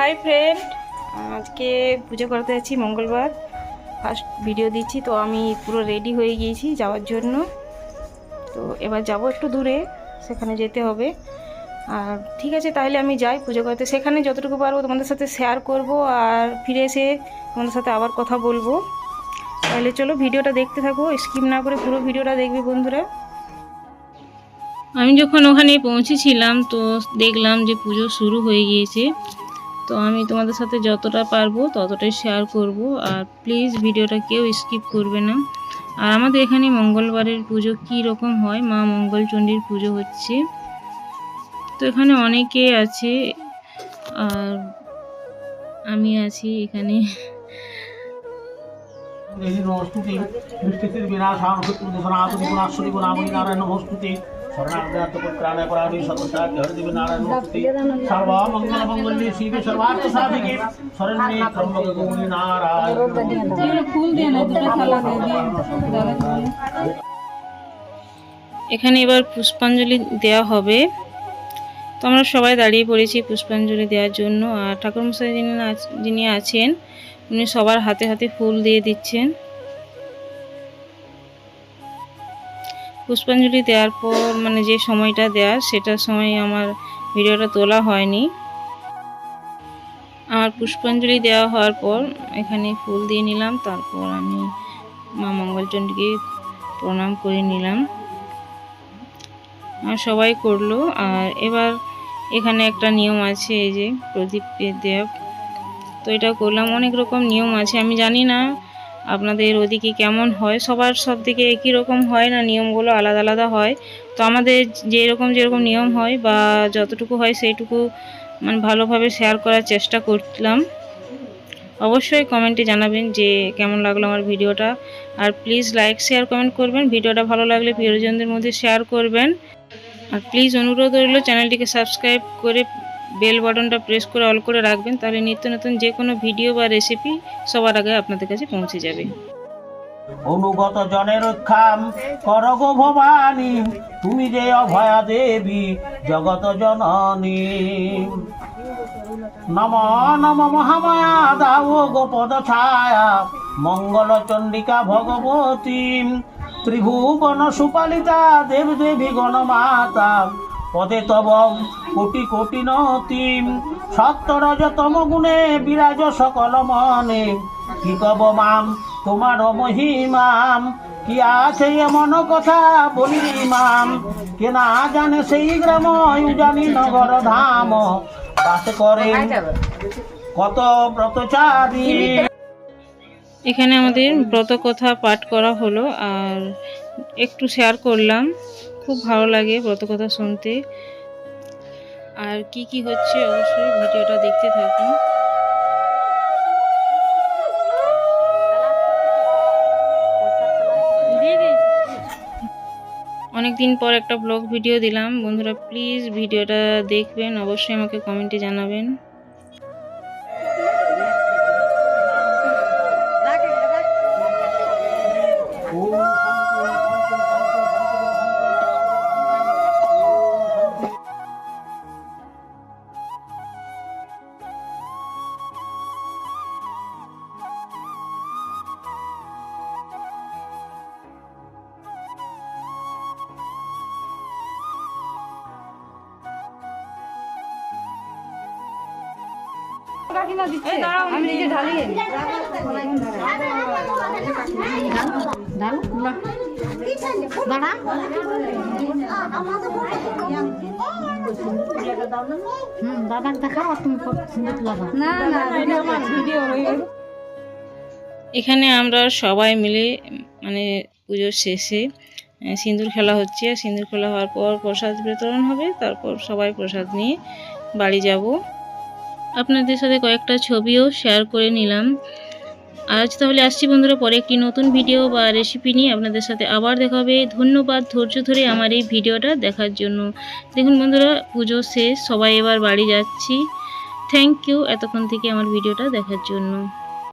Hi friend আজকে পুজো করতে যাচ্ছি মঙ্গলবার। ফার্স্ট ভিডিও দিচ্ছি, তো আমি পুরো রেডি হয়ে গিয়েছি যাওয়ার জন্য। তো এবার যাব একটু দূরে, সেখানে যেতে হবে। আর ঠিক আছে, তাহলে আমি যাই পুজো করতে। সেখানে যতটুকু পারব তোমাদের সাথে শেয়ার করব আর ফিরে এসে তোমাদের সাথে আবার কথা বলব। তাহলে চলো ভিডিওটা দেখতে থাকো স্কিপ না করে পুরো ভিডিওটা দেখবে বন্ধুরা। আমি যখন ওখানে পৌঁছেছিলাম, তো দেখলাম যে পুজো শুরু হয়ে গিয়েছে। তো আমি তোমাদের সাথে যতটা পারব ততটাই শেয়ার করব। আর প্লিজ ভিডিওটা কেউ স্কিপ করবে না। আর আমাদের এখানে মঙ্গলবারের পুজো কি রকম হয়? মা মঙ্গলচণ্ডীর পুজো হচ্ছে। তো এখানে অনেকে আছে, আর আমি আছি এখানে। নমস্তুতি। গুণামণি নারায়ণ, নমস্তুতি। এখানে এবার পুষ্পাঞ্জলি দেওয়া হবে। তো আমরা সবাই দাঁড়িয়ে পড়েছি পুষ্পাঞ্জলি দেওয়ার জন্য। আর ঠাকুরমশাই যিনি যিনি আছেন, উনি সবার হাতে হাতে ফুল দিয়ে দিচ্ছেন। পুষ্পাঞ্জলি দেওয়ার পর মানে যে সময়টা দেওয়ার, সেটার সময় আমার ভিডিওটা তোলা হয়নি। আমার পুষ্পাঞ্জলি দেওয়া হওয়ার পর, এখানে ফুল দিয়ে নিলাম, তারপর আমি মা মঙ্গলচণ্ডীকে প্রণাম করে নিলাম। আর সবাই করল। আর এবার এখানে একটা নিয়ম আছে, এই যে প্রদীপ দেব তো এটা করলাম। অনেক রকম নিয়ম আছে। আমি জানি না আপনাদের ওদিকে কেমন হয়? সবার সব দিকে একই রকম হয় না? নিয়মগুলো আলাদা আলাদা হয়? তো আমাদের যেরকম যেরকম নিয়ম হয় বা যতটুকু হয় সেইটুকু মানে ভালোভাবে শেয়ার করার চেষ্টা করলাম। অবশ্যই কমেন্টে জানাবেন যে কেমন লাগল আমার ভিডিওটা। আর প্লিজ লাইক শেয়ার কমেন্ট করবেন। ভিডিওটা ভালো লাগলে প্রিয়জনদের মধ্যে শেয়ার করবেন। আর প্লিজ অনুরোধ রইল চ্যানেলটিকে সাবস্ক্রাইব করে বেল বাটনটা প্রেস করে অল করে রাখবেন, তাহলে নিত্য নতুন যে কোনো ভিডিও বা রেসিপি সবার আগে আপনাদের কাছে পৌঁছে যাবে। অনুগত জনের রক্ষাম কর গো ভবানী, তুমি যে অভয়া দেবী, জগত জননী। নম নম মহামায়া দাও গোপদ ছায়া, মঙ্গল চণ্ডিকা ভগবতী। ত্রিভুবন সুপালিতা দেব দেবী গণমাতা পদে তব কোটি কোটি নতিম। সত্য রজতম গুণে বিরাজ সকল মনে। কি কব মাম? তোমার মহিমাম। কি আছে এমন কথা বলি মাম? কে না জানে সেই গ্রাম জানি নগর ধাম। বাস করে কত ব্রতচারী। এখানে আমাদের ব্রত কথা পাঠ করা হলো, আর একটু শেয়ার করলাম। খুব ভালো লাগে ব্রত কথা শুনতে। আর কি কি হচ্ছে অবশ্যই ভিডিওটা দেখতে থাকুন। অনেক দিন পর একটা ব্লগ ভিডিও দিলাম। বন্ধুরা প্লিজ ভিডিওটা দেখবেন। অবশ্যই আমাকে কমেন্টে জানাবেন। আমি নিজে ঢালিয়ে নি। ঢাল দাঁড়া। দেখাও তুমি সুন্দর লাগা না না ভিডিও ভিডিও এখানে আমরা সবাই মিলে মানে পুজোর শেষে সিঁদুর খেলা হচ্ছে। সিঁদুর খেলা হওয়ার পর প্রসাদ বিতরণ হবে। তারপর সবাই প্রসাদ নিয়ে বাড়ি যাব। আপনাদের সাথে কয়েকটা ছবিও শেয়ার করে নিলাম। আজ তাহলে আসছি বন্ধুরা পরে একটি নতুন ভিডিও বা রেসিপি নিয়ে। আপনাদের সাথে আবার দেখা হবে। ধন্যবাদ ধৈর্য ধরে আমার এই ভিডিওটা দেখার জন্য। দেখুন বন্ধুরা, পুজো শেষ, সবাই এবার বাড়ি যাচ্ছি। থ্যাংক ইউ এতক্ষণ থেকে আমার ভিডিওটা দেখার জন্য।